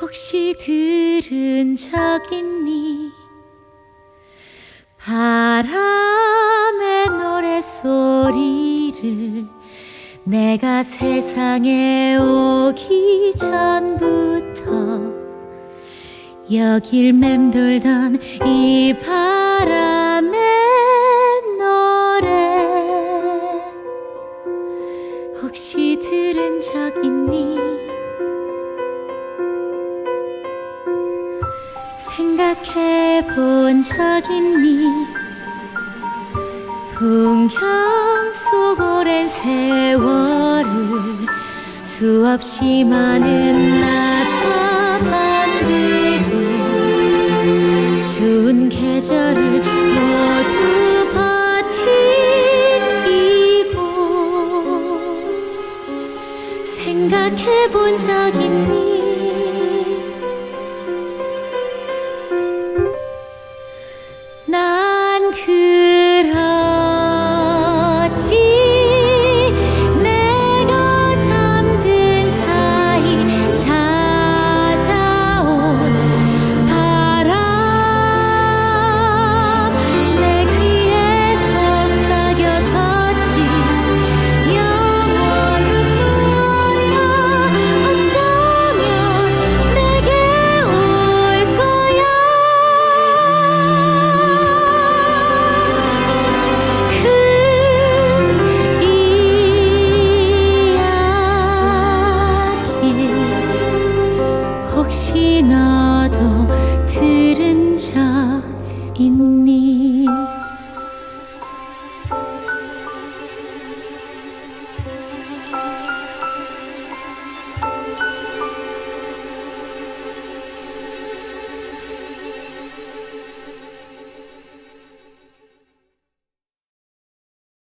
혹시 들은 적 있니? 바람의 노래소리를 내가 세상에 오기 전부터 여길 맴돌던 이 바람의 노래 혹시 들은 적 있니? 생각해 본 적 있니? 풍경 속 오랜 세월을 수없이 많은 낮과 밤들도 추운 계절을 모두 버틴 이곳 생각해 본 적 있니? 혹시 너도 들은 자 있니?